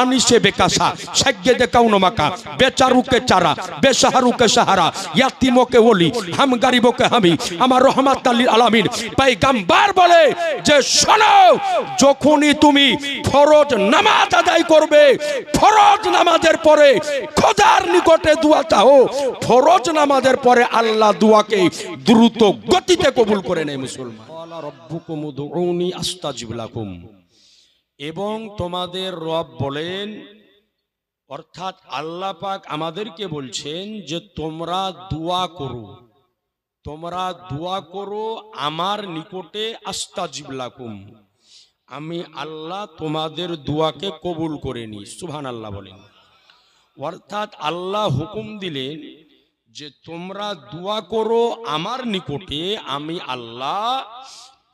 আনিসে বেকাসা সাজ্ঞে দে কাউনমাকা বেচারুকে চারা, বেসাহারুকে সাহারা, ইয়াতিমকে ওলি হাম গারিবকে হামি, আমার রহমাত আলীর আলামিন পাইগাম্বার বলে যে, শোনো, যখনই তুমি ফরজ নামাজ আদায় করবে, ফরজ নামাজের পরে খোদার নিকটে দোয়া চাও, ফরজ নামাজের পরে আল্লাহ দোয়াকে দ্রুত গতিতে কবুল করে নেয় মুসলমান। রাব্বুকুম উদউনি আস্তাজিব লাকুম। এবং তোমাদের রব বলেন, অর্থাৎ আল্লাহ পাক আমাদেরকে বলছেন যে তোমরা দোয়া করো। তোমরা দোয়া করো আমার নিকটে, আস্তাজিব লাকুম। আমি আল্লাহ তোমাদের দোয়াকে কবুল করে নি সুবহান আল্লাহ বলেন। অর্থাৎ আল্লাহ হুকুম দিলেন যে তোমরা দোয়া করো আমার নিকটে, আমি আল্লাহ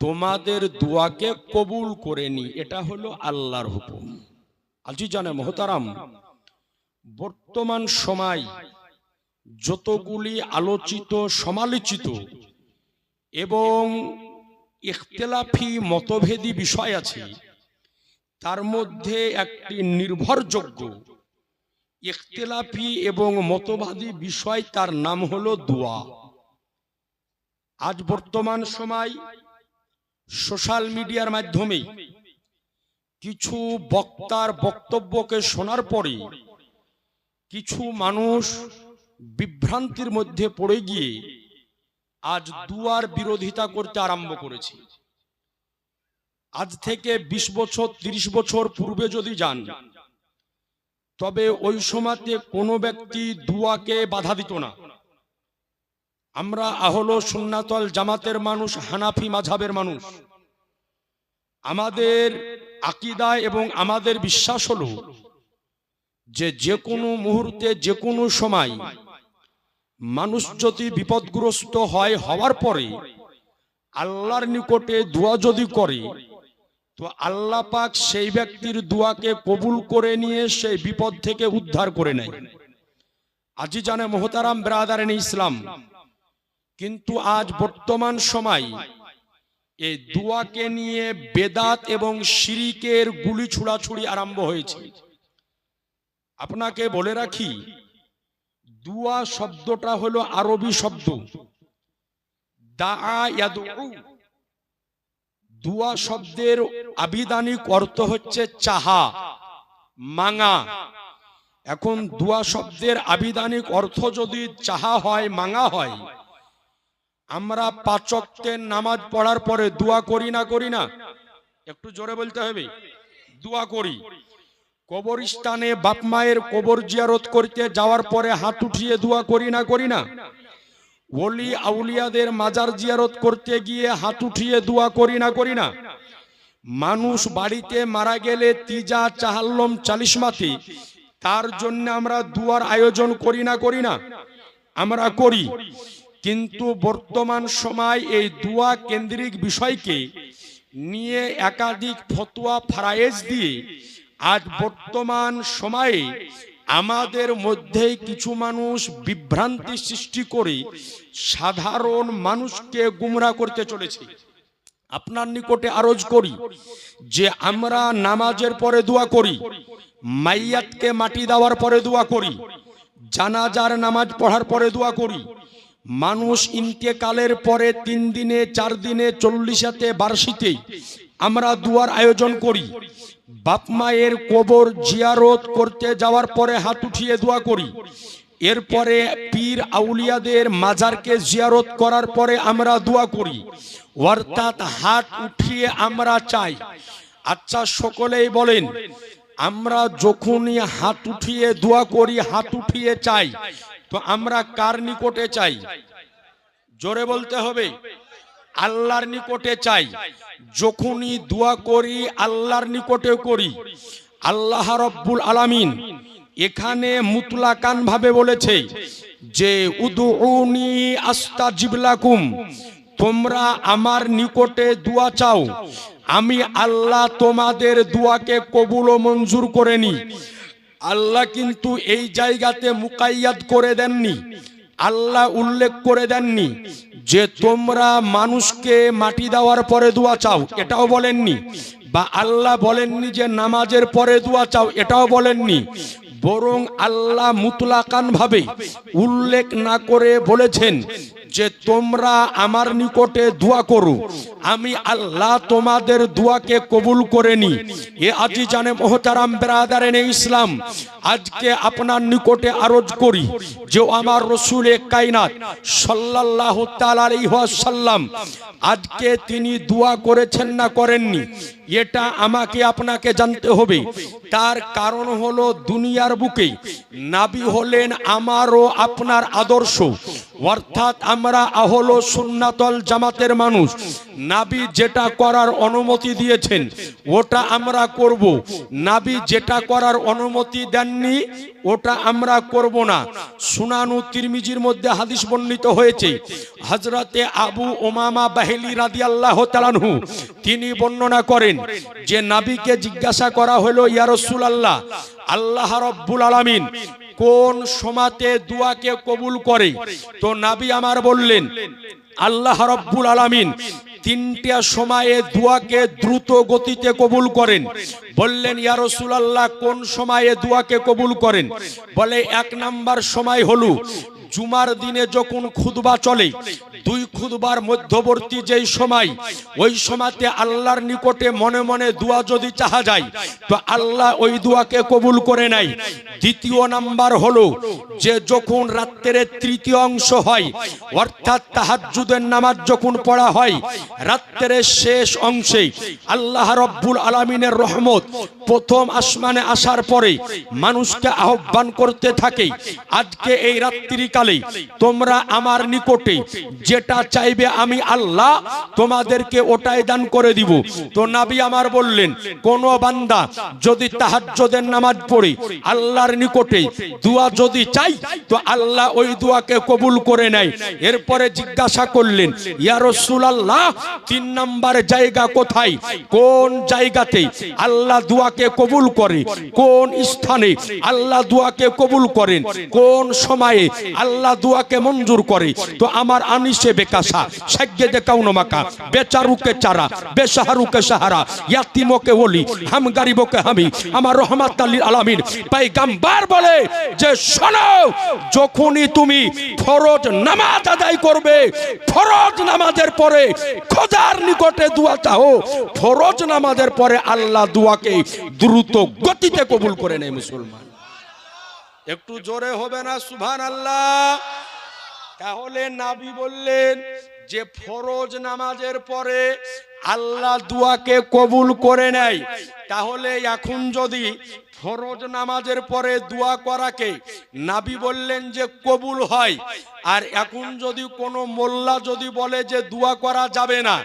তোমাদের দোয়াকে কবুল করে নি। এটা হলো আল্লাহর হুকুম। আজি জানে মহতারাম, বর্তমান সময় যতগুলি আলোচিত, সমালোচিত এবং ইখতলাফি মতভেদী বিষয় আছে, তার মধ্যে একটি নির্ভরযোগ্য ইখতলাফি এবং মতবাদী বিষয় তার নাম হলো দোয়া। আজ বর্তমান সময় সোশ্যাল মিডিয়ার মাধ্যমে কিছু বক্তার বক্তব্যকে শোনার পরে কিছু মানুষ বিভ্রান্তির মধ্যে পড়ে গিয়ে আজ দুয়ার বিরোধিতা করতে আরম্ভ করেছে। আজ থেকে ২০ বছর ৩০ বছর পূর্বে যদি যান, তবে ওই সময়তে কোনো ব্যক্তি দুয়াকে বাধা দিত না। আমরা আহলো সুন্নাতল জামাতের মানুষ, হানাফি মাঝাবের মানুষ। আমাদের আকিদা এবং আমাদের বিশ্বাস হলো যে যে কোনো মুহূর্তে যে কোনো সময় মানুষ যদি বিপদগ্রস্ত হয়, হওয়ার পরে আল্লাহর নিকটে দোয়া যদি করে, তো আল্লাহ পাক সেই ব্যক্তির দোয়াকে কবুল করে নিয়ে সেই বিপদ থেকে উদ্ধার করে নেয়। আজি জানে মোহতারাম ব্রাদারেন ইসলাম কিন্তু আজ বর্তমান সময় এই দোয়াকে নিয়ে বেদাত এবং শিরিকের গুলি ছুড়াছুড়ি আরম্ভ হয়েছে। আপনাকে বলে রাখি, দুয়া শব্দটা হলো আরবি শব্দ। দুয়া শব্দের আবিধানিক অর্থ হচ্ছে চাহা, মাঙা। এখন দুয়া শব্দের আবিধানিক অর্থ যদি চাহা হয়, মাঙা হয় আমরা পাচকের নামাজ পড়ার পরে দোয়া করি না করি না? একটু জোরে বলতে হবে। দোয়া করি। কবরস্থানে বাপ মায়ের কবর জিয়ারত করতে যাওয়ার পরে হাত উঠিয়ে দোয়া করি না করি না? ওলি আউলিয়াদের মাজার জিয়ারত করতে গিয়ে হাত উঠিয়ে দোয়া করি না করি না? মানুষ বাড়িতে মারা গেলে তিজা, চাহাল্লম, চালিশমাতি, তার জন্য আমরা দুয়ার আয়োজন করি না করি না? আমরা করি। কিন্তু বর্তমান সময় এই দুয়া কেন্দ্রিক বিষয়কে নিয়ে একাধিক ফতোয়া ফারায়েজ দিয়ে আজ বর্তমান সময়ে আমাদের মধ্যেই কিছু মানুষ বিভ্রান্তি সৃষ্টি করে সাধারণ মানুষকে গুমরা করতে চলেছে। আপনার নিকটে আরজ করি যে আমরা নামাজের পরে দোয়া করি, মাইয়াতকে মাটি দেওয়ার পরে দোয়া করি, জানাজার নামাজ পড়ার পরে দোয়া করি মানুষ ইন্তেকালের পরে তিন দিনে, চার দিনে, চল্লিশাতে বার্ষিতে আমরা দুয়ার আয়োজন করি। বাপ মায়ের কবর জিয়ারত করতে যাওয়ার পরে হাত উঠিয়ে দোয়া করি। এরপরে পীর আউলিয়াদের মাজারকে জিয়ারত করার পরে আমরা দোয়া করি। অর্থাৎ হাত উঠিয়ে আমরা চাই। আচ্ছা সকলেই বলেন, আমরা যখনই হাত উঠিয়ে দোয়া করি, হাত উঠিয়ে চাই তো আমরা কার নিকটে চাই? জোরে বলতে হবে। আল্লাহর নিকটে চাই। যখনই দোয়া করি, আল্লাহর নিকটে করি। আল্লাহ রব্বুল আলামিন এখানে মুতলাকান ভাবে বলেছে যে উদুনি আস্তা জিবলাকুম তোমরা আমার নিকটে দোয়া চাও। আমি আল্লাহ তোমাদের দোয়াকে কবুল ও মঞ্জুর করে নি আল্লাহ কিন্তু এই জায়গাতে মুকাইয়াত করে দেননি। আল্লাহ উল্লেখ করে দেননি যে তোমরা মানুষকে মাটি দেওয়ার পরে দোয়া চাও, এটাও বলেননি। বা আল্লাহ বলেননি যে নামাজের পরে দোয়া চাও, এটাও বলেননি। বরং আল্লাহ মুতলাকান ভাবে উল্লেখ না করে বলেছেন যে তোমরা আমার নিকটে দোয়া করো। আমি আল্লাহ তোমাদের দোয়াকে কবুল করে নি। এ আজি জানে মোহতারাম বেরাদারেন ইসলাম, আজকে আপনার নিকটে আরজ করি যে আমার রসুল এ কাইনাত সাল্লাল্লাহু তাআলা আলাইহি ওয়াসাল্লাম, আজকে তিনি দোয়া করেছেন না করেননি। এটা আমাকে আপনাকে জানতে হবে। তার কারণ হলো দুনিয়ার বুকে নাবি হলেন আমারও আপনার আদর্শ। অর্থাৎ আমরা আহলো সুন্নাতল জামাতের মানুষ। নাবি যেটা করার অনুমতি দিয়েছেন, ওটা আমরা করব। নাবি যেটা করার অনুমতি দেননি, ওটা আমরা করব না। সুনানু তিরমিজির মধ্যে হাদিস বর্ণিত হয়েছে হজরতে আবু ওমামা বাহেলি রাদি আল্লাহ তালানহু তিনি বর্ণনা করেন যে নাবিকে জিজ্ঞাসা করা হলো ইয়ারসুল আল্লাহ আল্লাহ রব্বুল আলামিন কোন সমাতে দুয়াকে কবুল করে? তো নাবি আমার বললেন, আল্লাহ রব্বুল আলামিন তিনটা সময়ে দুয়াকে দ্রুত গতিতে কবুল করেন। বললেন, ইয়া রাসূলুল্লাহ, কোন সময়ে দুয়াকে কবুল করেন? বলে, এক নাম্বার সময় হলো জুমার দিনে যখন খুদবা চলে দুই খুদবার মধ্যবর্তী যেই সময়, ওই সময়তে আল্লাহর নিকটে মনে মনে দোয়া যদি চাহা যায়, তো আল্লাহ ওই দোয়াকে কবুল করে নাই দ্বিতীয় নাম্বার হলো, যে যখন রাত্রের তৃতীয় অংশ হয়, অর্থাৎ তাহাজ্জুদের নামাজ যখন পড়া হয়, রাত্রের শেষ অংশে আল্লাহ রব্বুল আলামিনের রহমত প্রথম আসমানে আসার পরে মানুষকে আহ্বান করতে থাকে, আজকে এই রাত্রিকালে তোমরা আমার নিকটে যেটা চাইবে আমি আল্লাহ তোমাদেরকে ওটাই দান করে দিব। তো নাবি আমার বললেন, কোন বান্দা যদি তাহাজ্জুদের নামাজ পড়ে, আল্লাহর নিকটে দোয়া যদি চাই, তো আল্লাহ ওই দোয়াকে কবুল করে নেয়। এরপরে জিজ্ঞাসা করলেন, ইয়া রাসূলুল্লাহ, তিন নাম্বার জায়গা কোথায়? কোন জায়গাতে আল্লাহ দোয়াকে কবুল করে? কোন স্থানে আল্লাহ দোয়াকে কবুল করেন? কোন সময়ে আল্লাহ দোয়াকে মঞ্জুর করে? তো আমার আনিসে বেকাসা সাজ্ঞে দে কাউন মাকা, বেচারুকে চারা বেসাহারুকে সাহারা, ইয়াতিমকে ওলি হাম গারিবকে হামি, আমার রহমাত আলামিন, পাইগাম্বার বলে যে, শোনো, যখনই তুমি ফরজ নামাজ আদায় করবে, ফরজ নামাজের পরে খোদার নিকটে দোয়া চাও, ফরজ নামাজের পরে আল্লাহ দোয়াকে দ্রুত গতিতে কবুল করে নেয় মুসলমান। একটু জোরে হবে না সুভান আল্লাহ তাহলে নাবি বললেন, যে ফরজ নামাজের পরে আল্লাহ দুয়াকে কবুল করে নেয়, তাহলে এখন যদি ফরজ নামাজের পরে দোয়া করাকে নাবি বললেন যে কবুল হয়, আর এখন যদি কোনো মোল্লা যদি বলে যে দোয়া করা যাবে না,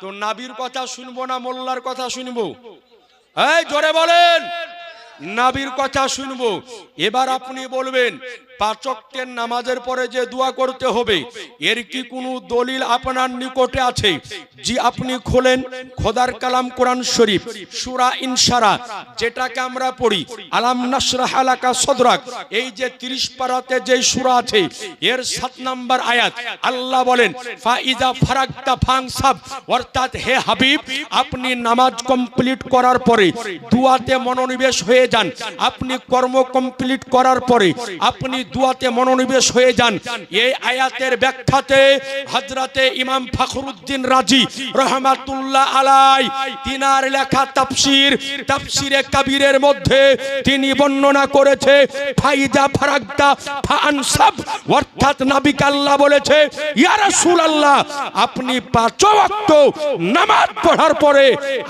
তো নাবির কথা শুনব না মোল্লার কথা শুনব? এই, জোরে বলেন। নাবির কথা শুনব। এবার আপনি বলবেন পাচকের নামাজের পরে যে দোয়া করতে হবে, এর কি কোনো দলিল আপনার নিকটে আছে? জি, আপনি খোলেন খোদার কালাম কোরআন শরীফ, সুরা ইনসারা যেটাকে আমরা পড়ি, আলাম নাসরাহ আলাকা সদরাক। এই যে 30 পারাতে যে সুরা আছে, এর সাত নাম্বার আয়াত, আল্লাহ বলেন ফাইদা ফারাকতা ফাংসাব। অর্থাৎ, হে হাবিব, আপনি নামাজ কমপ্লিট করার পরে দুয়াতে মনোনিবেশ হয়ে যান। আপনি কর্ম কমপ্লিট করার পরে আপনি দুয়াতে মনোনিবেশ হয়ে যান। এই আয়াতের ব্যাখ্যাতে হযরতে ইমাম ফখরুদ্দিন রাজি রহমাতুল্লাহ আলাই তিনার লেখা তাফসীর, তাফসীরে কাবীরের মধ্যে তিনি বর্ণনা করেছে ফাইদা ফারাকদা ফানসাব অর্থাৎ নবী আল্লাহ বলেছে, ইয়া রাসূলুল্লাহ, আপনি পাঁচ ওয়াক্ত নামাজ পড়ার পরে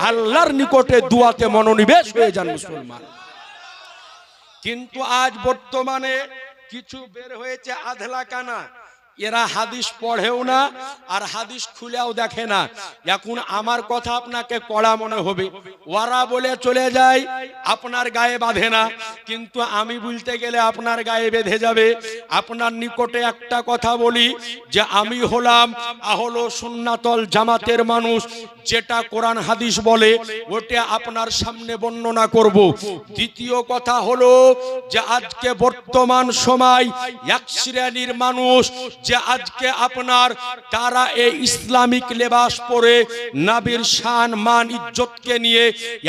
আল্লাহর নিকটে দুয়াতে মনোনিবেশ হয়ে যান মুসলমান। কিন্তু আজ বর্তমানে কিছু বের হয়েছে আধলা কানা এরা হাদিস পড়েও না, আর হাদিস খুলেও দেখে না। এখন আমার কথা আপনাকে কড়া মনে হবে। ওরা বলে চলে যায়, আপনার গায়ে বাঁধে না। কিন্তু আমি বলতে গেলে আপনার গায়ে বেঁধে যাবে। আপনার নিকটে একটা কথা বলি, যে আমি হলাম আহলো সুন্নাতল জামাতের মানুষ। যেটা কোরআন হাদিস বলে, ওটা আপনার সামনে বর্ণনা করব। দ্বিতীয় কথা হলো, যে আজকে বর্তমান সময় এক শ্রেণির মানুষ যে আজকে আপনার তারা এই ইসলামিক লেবাস পরে নাবির শান, মান, ইজ্জতকে নিয়ে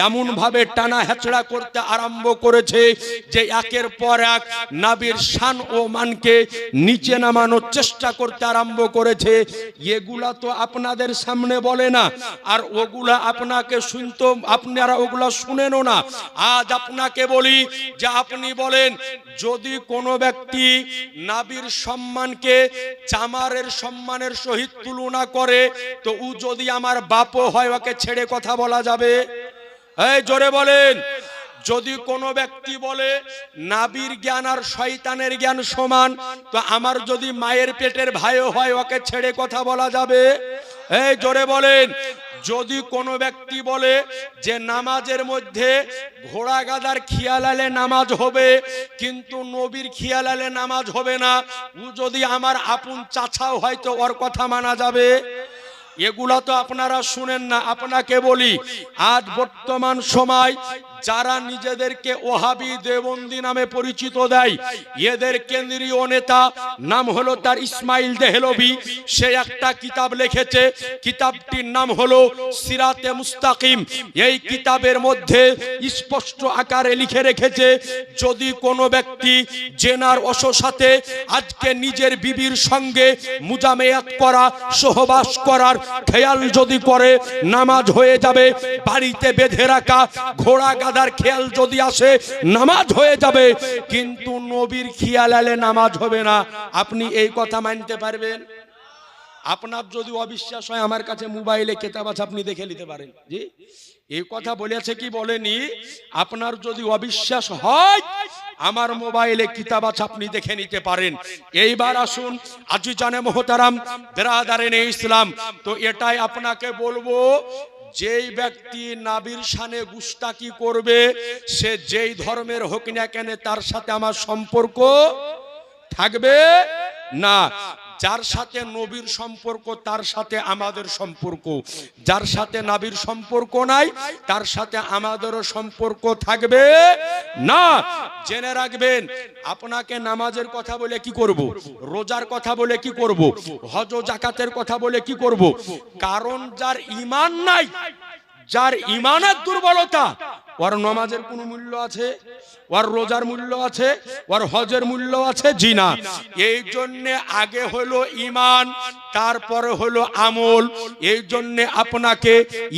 এমন ভাবে টানা হেচড়া করতে আরম্ভ করেছে যে একের পর এক নাবির শান ও মানকে নিচে নামানোর চেষ্টা করতে আরম্ভ করেছে। এগুলা তো আপনাদের সামনে বলে না, আর ওগুলা আপনাকে শুনতো, আপনারা ওগুলা শুনেনও না। আজ আপনাকে বলি যে আপনি বলেন, যদি কোনো ব্যক্তি নাবির সম্মানকে চামারের সম্মানের সহিত তুলনা করে, তো উ যদি আমার বাপও হয়, ওকে ছেড়ে কথা বলা যাবে? এই জোরে বলেন। যদি কোনো ব্যক্তি বলে, নাবির জ্ঞান আর শয়তানের জ্ঞান সমান, তো আমার যদি মায়ের পেটের ভাইও হয়, ওকে ছেড়ে কথা বলা যাবে? এই জোরে বলেন। যদি কোনো ব্যক্তি বলে যে নামাজের মধ্যে ঘোড়া গাদার খিয়াল আলে নামাজ হবে, কিন্তু নবীর খিয়াল আলে নামাজ হবে না, ও যদি আমার আপন চাচাও হয়তো ওর কথা মানা যাবে? এগুলা তো আপনারা শুনেন না, আপনাকে বলি, আজ বর্তমান সময় যারা নিজেদেরকে ওহাবি দেবন্দি নামে পরিচিত দেয়, এদের কেন্দ্রীয় নেতা নাম হলো তার ইসমাইল দেহলবি সে একটা কিতাব লিখেছে, কিতাবটির নাম হলো সিরাতে মুস্তাকিম। এই কিতাবের মধ্যে স্পষ্ট আকারে লিখে রেখেছে, যদি কোনো ব্যক্তি জেনার অস সাথে আজকে নিজের বিবির সঙ্গে মুজামেয়াত করা, সহবাস করার খেয়াল যদি করে, নামাজ হয়ে যাবে, বাড়িতে বেঁধে রাখা, ঘোড়া গাদার খেয়াল যদি আসে, নামাজ হয়ে যাবে। কিন্তু নবীর খেয়াল আলে নামাজ হবে না। আপনি এই কথা মানতে পারবেন? আপনার যদি অবিশ্বাস হয়, আমার কাছে মোবাইলে কেতাব আছে, আপনি দেখে নিতে পারেন। জি? এই কথা বলেছে কি বলেনি? আপনার যদি অবিশ্বাস হয়, আমার মোবাইলে কিতাব আছে, আপনি দেখে নিতে পারেন। এইবার আসুন আজি জানে মোহতারাম বেরাদারেন ইসলাম। তো এটাই আপনাকে বলব যেই ব্যক্তি নাবির শানে গুস্তাকি করবে, সে যেই ধর্মের হোক না কেন তার সাথে আমার সম্পর্ক থাকবে না। যার সাথে নবীর সম্পর্ক, তার সাথে আমাদের সম্পর্ক। যার সাথে নাবির সম্পর্ক নাই, তার সাথে আমাদেরও সম্পর্ক থাকবে না। জেনে রাখবেন, আপনাকে নামাজের কথা বলে কি করব? রোজার কথা বলে কি করব? হজ জাকাতের কথা বলে কি করব? কারণ যার ইমান নাই, যার ইমানের দুর্বলতা ওর নামাজের কোনো মূল্য আছে? ওর রোজার মূল্য আছে? ওর হজের মূল্য আছে? জিনা এই জন্য আগে হলো ইমান তারপরে হলো আমল। এই জন্য আপনাকে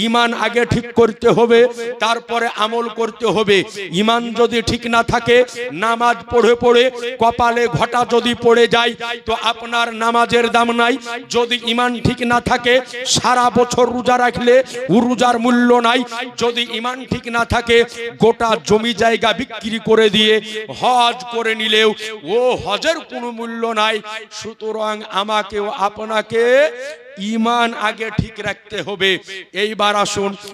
ইমান আগে ঠিক করতে হবে, তারপরে আমল করতে হবে। ইমান যদি ঠিক না থাকে, নামাজ পড়ে পড়ে, কপালে ঘটা যদি পড়ে যায়, তো আপনার নামাজের দাম নাই। যদি ইমান ঠিক না থাকে, সারা বছর রোজা রাখলে রোজার মূল্য নাই। যদি ইমান ঠিক না থাকে গোটা জমি জায়গা বিক্রি করে দিয়ে হজ করে নিলেও, ও হজের কোনো মূল্য নাই, সুতরাং আমাকেও আপনাকে ইমান আগে ঠিক রাখতে হবে। এইবার আসুন